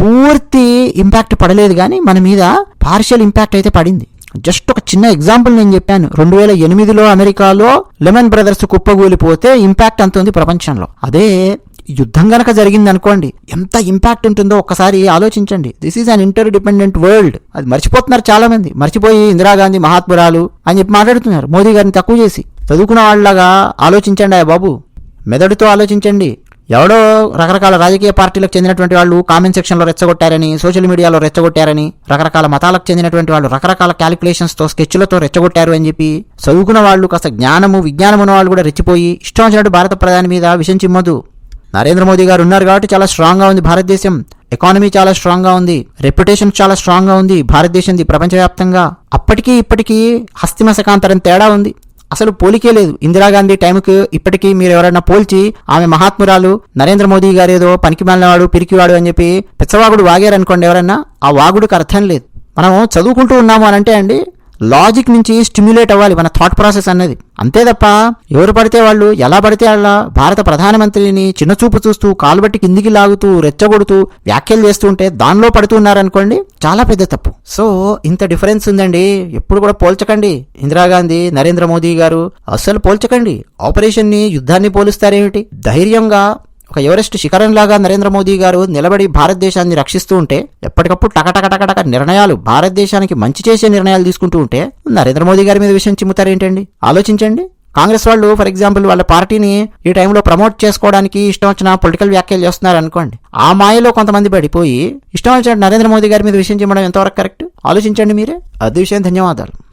పూర్తి ఇంపాక్ట్ పడలేదు కానీ మన మీద పార్షియల్ ఇంపాక్ట్ అయితే పడింది. జస్ట్ ఒక చిన్న ఎగ్జాంపుల్ నేను చెప్పాను. రెండు వేల ఎనిమిదిలో అమెరికాలో లెమన్ బ్రదర్స్ కుప్పగూలిపోతే ఇంపాక్ట్ అంత ఉంది ప్రపంచంలో. అదే యుద్ధం గనక జరిగింది అనుకోండి ఎంత ఇంపాక్ట్ ఉంటుందో ఒక్కసారి ఆలోచించండి. This is an interdependent world మర్చిపోతున్నారు చాలా మంది మర్చిపోయి ఇందిరాగాంధీ మహాత్మురాలు అని చెప్పి మాట్లాడుతున్నారు. మోదీ గారిని తక్కువ చేసి. చదువుకున్న వాళ్ళలాగా ఆలోచించండి ఆ బాబు. మెదడుతో ఆలోచించండి. ఎవడో రకరకాల రాజకీయ పార్టీలకు చెందినటువంటి వాళ్ళు కామెంట్ సెక్షన్లో రెచ్చగొట్టారని సోషల్ మీడియాలో రెచ్చగొట్టారని రకరకాల మతాలకు చెందినటువంటి వాళ్ళు రకరకాల క్యాలిక్యులేషన్స్తో స్కెచ్లతో రెచ్చగొట్టారు అని చెప్పి చదువుకున్న వాళ్ళు కాస్త జ్ఞానము విజ్ఞానం ఉన్న వాళ్ళు కూడా రెచ్చిపోయి ఇష్టం వచ్చినట్టు భారత ప్రధాని మీద విషం చిమ్మదు నరేంద్ర మోదీ గారు ఉన్నారు కాబట్టి చాలా స్ట్రాంగ్గా ఉంది భారతదేశం. ఎకానమీ చాలా స్ట్రాంగ్గా ఉంది. రెప్యుటేషన్ చాలా స్ట్రాంగ్గా ఉంది భారతదేశంది ప్రపంచవ్యాప్తంగా. అప్పటికీ ఇప్పటికీ హస్తిమశకాంతరం తేడా ఉంది. అసలు పోలికే లేదు. ఇందిరాగాంధీ టైంకి ఇప్పటికీ మీరు ఎవరైనా పోల్చి ఆమె మహాత్మురాలు నరేంద్ర మోదీ గారు ఏదో పనికి మాలినవాడు పిరికివాడు అని చెప్పి పిచ్చవాగుడు వాగారనుకోండి ఎవరన్నా ఆ వాగుడికి అర్థం లేదు. మనం చదువుకుంటూ ఉన్నాము అని అంటే అండి లాజిక్ నుంచి స్టిమ్యులేట్ అవ్వాలి మన థాట్ ప్రాసెస్ అన్నది. అంతే తప్ప ఎవరు పడితే వాళ్ళు ఎలా పడితే అలా భారత ప్రధానమంత్రిని చిన్నచూపు చూస్తూ కాలుబట్టి కిందికి లాగుతూ రెచ్చగొడుతూ వ్యాఖ్యలు చేస్తూ ఉంటే దానిలో పడుతున్నారనుకోండి చాలా పెద్ద తప్పు. సో ఇంత డిఫరెన్స్ ఉందండి. ఎప్పుడు కూడా పోల్చకండి. ఇందిరాగాంధీ నరేంద్ర మోదీ గారు అస్సలు పోల్చకండి. ఆపరేషన్ని యుద్ధాన్ని పోలుస్తారేమిటి? ధైర్యంగా ఒక ఎవరెస్ట్ శిఖరంలాగా నరేంద్ర మోదీ గారు నిలబడి భారతదేశాన్ని రక్షిస్తూ ఉంటే ఎప్పటికప్పుడు టకటకటకటక నిర్ణయాలు భారతదేశానికి మంచి చేసే నిర్ణయాలు తీసుకుంటూ ఉంటే నరేంద్ర మోదీ గారి మీద విషయం చిమ్ముతారేంటండి ఆలోచించండి. కాంగ్రెస్ వాళ్ళు ఫర్ ఎగ్జాంపుల్ వాళ్ళ పార్టీని ఈ టైంలో ప్రమోట్ చేసుకోవడానికి ఇష్టం వచ్చిన పొలిటికల్ వ్యాఖ్యలు చేస్తున్నారు అనుకోండి. ఆ మాయలో కొంతమంది పడిపోయి ఇష్టం వచ్చిన నరేంద్ర మోదీ గారి మీద విషయం చెప్పడం ఎంతవరకు కరెక్ట్? ఆలోచించండి మీరే. అది విషయం ధన్యవాదాలు.